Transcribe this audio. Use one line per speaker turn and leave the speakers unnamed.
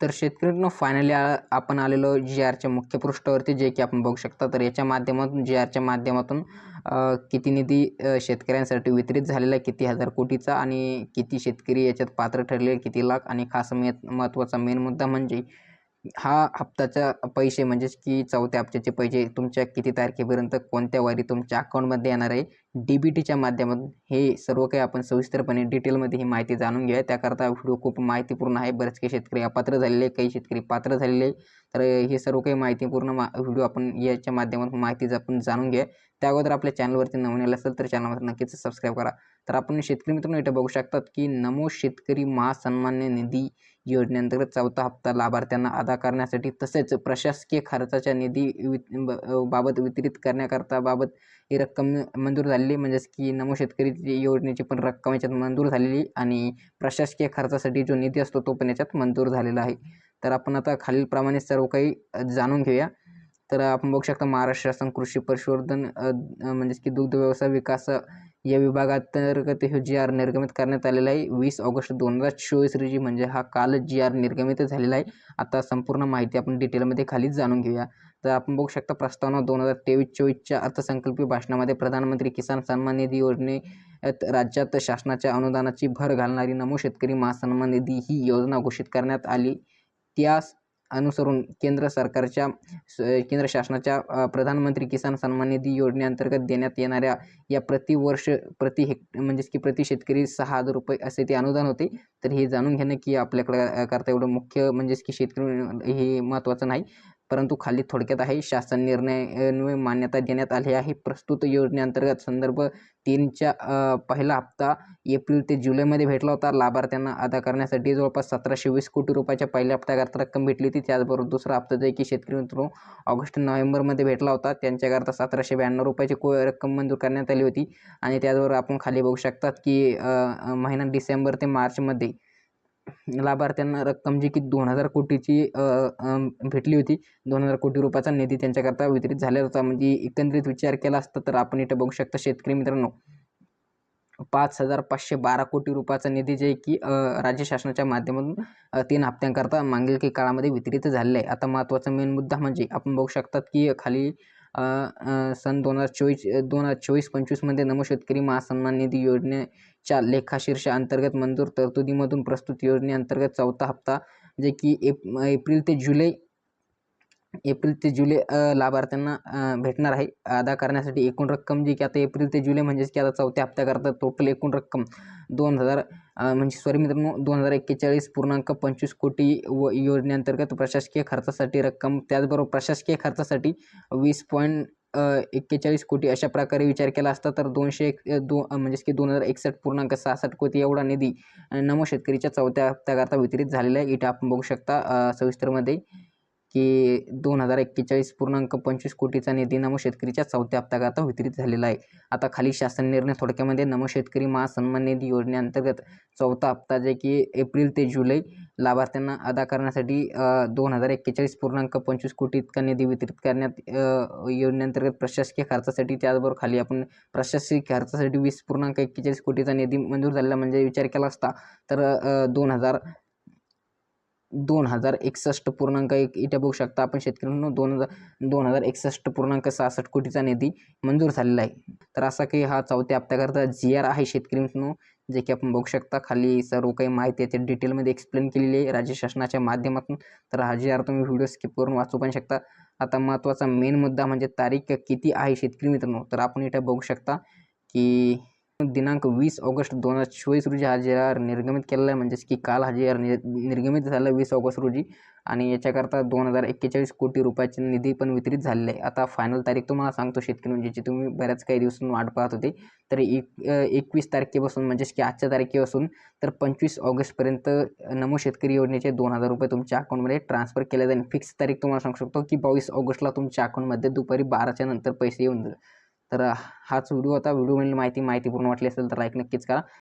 तर शेतकऱ्यांनो फायनली आपण आलेलो जी आरच्या मुख्य पृष्ठावरती जे की आपण बघू शकता. तर याच्या माध्यमातून जी आरच्या माध्यमातून किती निधी शेतकऱ्यांसाठी वितरित झालेला आहे किती हजार कोटीचा आणि किती शेतकरी याच्यात पात्र ठरले किती लाख आणि खास महत्त्वाचा मेन मुद्दा म्हणजे हा हप्त्याचा पैसे म्हणजेच की चौथ्या हप्त्याचे पैसे तुमच्या किती तारखेपर्यंत कोणत्या वारी तुमच्या अकाउंटमध्ये येणार आहे डी बी टीच्या माध्यमातून हे सर्व काही आपण सविस्तरपणे डिटेलमध्ये ही माहिती जाणून घेऊया. त्याकरता व्हिडिओ खूप माहितीपूर्ण आहे. बरेच काही शेतकरी अपात्र झालेले काही शेतकरी पात्र झालेले तर हे सर्व काही माहितीपूर्ण मा व्हिडिओ आपण याच्या माध्यमातून माहिती आपण जाणून घ्या त्या अगोदर आपल्या चॅनलवरती नवीन आलं असेल तर चॅनलवर नक्कीच सबस्क्राईब करा. तर आपण शेतकरी मित्रांनो इथे बघू शकतात की नमो शेतकरी महासन्मान्य निधी योजनेअंतर्गत चौथा हप्ता लाभार्थ्यांना अदा करण्यासाठी तसेच प्रशासकीय खर्चाच्या निधी वि बाबत वितरित करण्याकरता बाबत ही रक्कम मंजूर झालेली म्हणजेच की नमो शेतकरी योजनेची पण रक्कम याच्यात मंजूर झालेली आणि प्रशासकीय खर्चासाठी जो निधी असतो तो पण याच्यात मंजूर झालेला आहे. तर आपण आता खालीलप्रमाणे सर्व काही जाणून घेऊया. तर आपण बघू शकता महाराष्ट्र शासन कृषी पशुवर्धन म्हणजेच की दुग्ध व्यवसाय विकास या विभागांतर्गत हे जी आर निर्गमित करण्यात आलेला आहे. वीस ऑगस्ट दोन हजार चोवीस रोजी म्हणजे हा काल जी आर निर्गमित झालेला आहे. आता संपूर्ण माहिती आपण डिटेलमध्ये खालीच जाणून घेऊया. तर आपण बघू शकता प्रस्तावना दोन हजार तेवीस चोवीसच्या अर्थसंकल्पीय भाषणामध्ये प्रधानमंत्री किसान सन्मान निधी योजनेत राज्यात शासनाच्या अनुदानाची भर घालणारी नमो शेतकरी महासन्मान निधी ही योजना घोषित करण्यात आली. त्यास अनुसरून केंद्र सरकारच्या केंद्र शासनाच्या प्रधानमंत्री किसान सन्मान निधी योजनेअंतर्गत देण्यात येणाऱ्या या प्रतिवर्ष प्रति हेक् म्हणजेच की प्रति शेतकरी सहा हजार रुपये असे ते अनुदान होते. तर हे जाणून घेणं की आपल्याकडं करता एवढं मुख्य म्हणजेच की शेतकरी हे महत्त्वाचं नाही. परंतु खाली थोडक्यात आहे शासन निर्णय मान्यता देण्यात आली आहे. प्रस्तुत योजनेअंतर्गत संदर्भ तीनच्या पहिला हप्ता एप्रिल ते जुलैमध्ये भेटला होता. लाभार्थ्यांना अदा करण्यासाठी जवळपास सतराशे वीस कोटी रुपयाच्या पहिल्या हप्त्याकरता रक्कम भेटली होती. त्याचबरोबर दुसरा हप्ता जे की शेतकरी मित्र ऑगस्ट नोव्हेंबरमध्ये भेटला होता. त्यांच्याकरता सतराशे ब्याण्णव रुपयाची को रक्कम मंजूर करण्यात आली होती. आणि त्याचबरोबर आपण खाली बघू शकतात की महिना डिसेंबर ते मार्चमध्ये लाभार्थ्यांना रक्कम जी की दोन हजार कोटीची भेटली होती दोन हजार कोटी रुपयाचा निधी त्यांच्याकरता वितरित झालेला होता. म्हणजे एकंदरीत विचार केला असता तर आपण इथं बघू शकता शेतकरी मित्रांनो पाच हजार पाचशे बारा कोटी रुपयाचा निधी जे की राज्य शासनाच्या माध्यमातून तीन हप्त्यांकरता मागील काही काळामध्ये वितरित झालेलं आहे. आता महत्त्वाचा मेन मुद्दा म्हणजे आपण बघू शकतात की खाली सन दोन हजार चोवीस दोन हजार चोवीस पंचवीसमध्ये नमो शेतकरी महासन्मान निधी योजनेच्या लेखाशीर्ष अंतर्गत मंजूर तरतुदीमधून प्रस्तुत योजनेअंतर्गत चौथा हप्ता जे की एप एप्रिल ते जुलै एप्रिल ते जुलै लाभार्थ्यांना भेटणार आहे. अदा करण्यासाठी एकूण रक्कम जी की आता एप्रिल ते जुलै म्हणजेच की आता चौथ्या हप्त्याकरता टोटल एकूण रक्कम दोन हजार म्हणजे सॉरी मित्रांनो दोन हजार एक्केचाळीस पूर्णांक पंचवीस कोटी व योजनेअंतर्गत प्रशासकीय खर्चासाठी रक्कम. त्याचबरोबर प्रशासकीय खर्चासाठी वीस पॉईंट एक्केचाळीस कोटी अशा प्रकारे विचार केला असता तर दोनशे एक दो म्हणजेच की दोन हजार एकसष्ट पूर्णांक सहासष्ट कोटी एवढा निधी नमो शेतकरीच्या चौथ्या हप्त्याकरता वितरित झालेला आहे. इथे आपण बघू शकता सविस्तरमध्ये की दोन हजार एक्केचाळीस पूर्णांक पंचवीस कोटीचा निधी नमो शेतकरीच्या चौथ्या हप्त्याकरता वितरित झालेला आहे. आता खाली शासन निर्णय थोडक्यामध्ये नमो शेतकरी महासन्मान निधी योजनेअंतर्गत चौथा हप्ता जे की एप्रिल ते जुलै लाभार्थ्यांना अदा करण्यासाठी दोन हजार एक्केचाळीस पूर्णांक पंचवीस कोटी इतका निधी वितरित करण्यात योजनेअंतर्गत प्रशासकीय खर्चासाठी त्याचबरोबर खाली आपण प्रशासकीय खर्चासाठी वीस पूर्णांक एक्केचाळीस कोटीचा निधी मंजूर झालेला म्हणजे विचार केला असता तर दोन हजार दोन हजार एकसष्ट पूर्णांक एक इथे बघू शकता आपण शेतकऱ्यांना दोन हजार दोन हजार एकसष्ट पूर्णांक सहासष्ट कोटीचा निधी मंजूर झालेला आहे. तर असा काही हा चौथ्या हप्त्याकरता जी आर आहे शेतकरी जे की आपण बघू शकता. खाली सर्व काही माहिती आहे ते डिटेलमध्ये एक्सप्लेन केलेली आहे राज्य शासनाच्या माध्यमातून. तर हा जी आर तुम्ही व्हिडिओ स्किप करून वाचू पण शकता. आता महत्त्वाचा मेन मुद्दा म्हणजे तारीख किती आहे शेतकरी मित्रांनो? तर आपण इथे बघू शकता की दिनांक वीस ऑगस्ट दोन हजार चोवीस रोजी हा जे आर निर्गमित केलेला आहे. म्हणजेच की काल हा जे आर निर्गमित झाला वीस ऑगस्ट रोजी. आणि याच्याकरता दोन हजार एक्केचाळीस कोटी रुपयाचे निधी पण वितरित झालेले आहे. आता फायनल तारीख तुम्हाला सांगतो शेतकरी ज्याची तुम्ही बऱ्याच काही दिवसांनी वाट पाहत होते. तर एक एकवीस तारखेपासून म्हणजेच की आजच्या तारखेपासून तर पंचवीस ऑगस्टपर्यंत नमो शेतकरी योजनेचे दोन हजार रुपये तुमच्या अकाउंटमध्ये ट्रान्सफर केले जाईल फिक्स तारीख तुम्हाला सांगू शकतो की बावीस ऑगस्टला तुमच्या अकाउंटमध्ये दुपारी बाराच्या नंतर पैसे येऊन जाईल तर हाच व्हिडिओ होता. व्हिडिओमध्ये माहिती माहितीपूर्ण वाटली असेल तर लाईक नक्कीच करा.